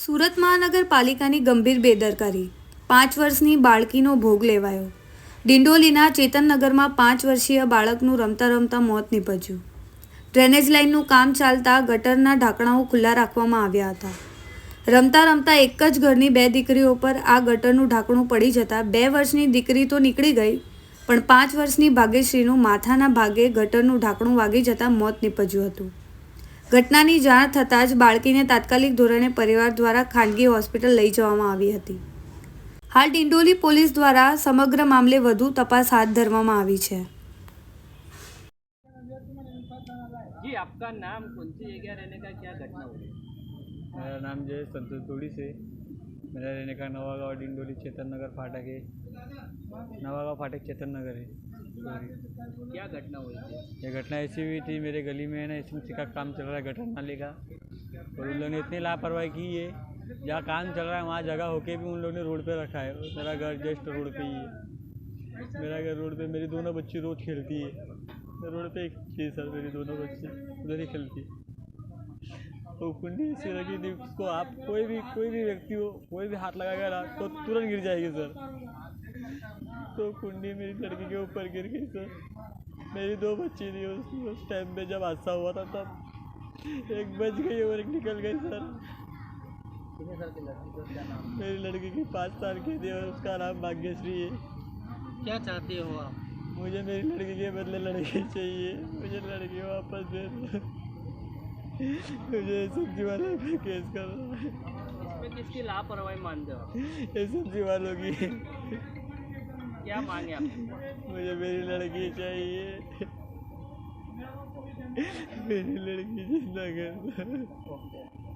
સુરત મહાનગરપાલિકાની ગંભીર બેદરકારી. પાંચ વર્ષની બાળકીનો ભોગ લેવાયો. ડિંડોલીના ચેતનનગરમાં પાંચ વર્ષીય બાળકનું રમતા રમતા મોત નીપજ્યું. ડ્રેનેજ લાઇનનું કામ ચાલતા ગટરના ઢાંકણાઓ ખુલ્લા રાખવામાં આવ્યા હતા. રમતા રમતા એક જ ઘરની બે દીકરીઓ પર આ ગટરનું ઢાંકણું પડી જતાં બે વર્ષની દીકરી તો નીકળી ગઈ, પણ પાંચ વર્ષની ભાગ્યશ્રીનું માથાના ભાગે ગટરનું ઢાંકણું વાગી જતાં મોત નીપજ્યું હતું. ઘટનાની જાણ થતાં જ બાળકીને તાત્કાલિક ધોરણે પરિવાર દ્વારા ખાનગી હોસ્પિટલ લઈ જવામાં આવી હતી હાલ ડિંડોલી પોલીસ દ્વારા સમગ્ર મામલે વધુ તપાસ હાથ ધરવામાં આવી છે जी आपका नाम कौन सी जगह रहने का क्या घटना हुई मेरा नाम जो है संतोष तोड़ी से मेरा रहने का नवागांव डिंडोली चेतन नगर फाटक है नवागांव फाटक चेतन नगर है तोड़ी। क्या घटना हुई थी? ये घटना ऐसी हुई थी, मेरे गली में है ना, इसमें का काम चल रहा है, गटर नाले का और उन लोगों ने इतनी लापरवाही की है जहाँ काम चल रहा है, वहाँ जगह होके भी उन लोगों ने रोड पे रखा है। मेरा घर जस्ट रोड पे ही है। मेरा घर रोड पे, मेरी दोनों बच्ची रोज खेलती है। रोड पे छः साल मेरी दोनों बच्ची, उधर ही खेलती। तो कुंडी ऐसी लगी थी, उसको आप कोई भी कोई भी व्यक्ति हो, कोई भी हाथ लगाएगा ना तो तुरंत गिर जाएगी सर। तो कुंडी मेरी लड़की के ऊपर गिर गई सर। मेरी दो बच्ची थी उस, उस टाइम पे जब हादसा हुआ था तब एक बच गई और एक निकल गई सर। मेरी लड़की की पाँच साल की थी और उसका नाम भाग्यश्री है। क्या चाहते हो आप? मुझे मेरी लड़की के बदले लड़की चाहिए। मुझे लड़की वापस दे दो। मुझे सब्ज़ी वाले पे केस कर रहा है। इसमें किसकी लापरवाही मानते हो ये सब्ज़ी वालों की। क्या मांगे आप? मुझे मेरी लड़की चाहिए। मेरी लड़की ज़िंदा कर।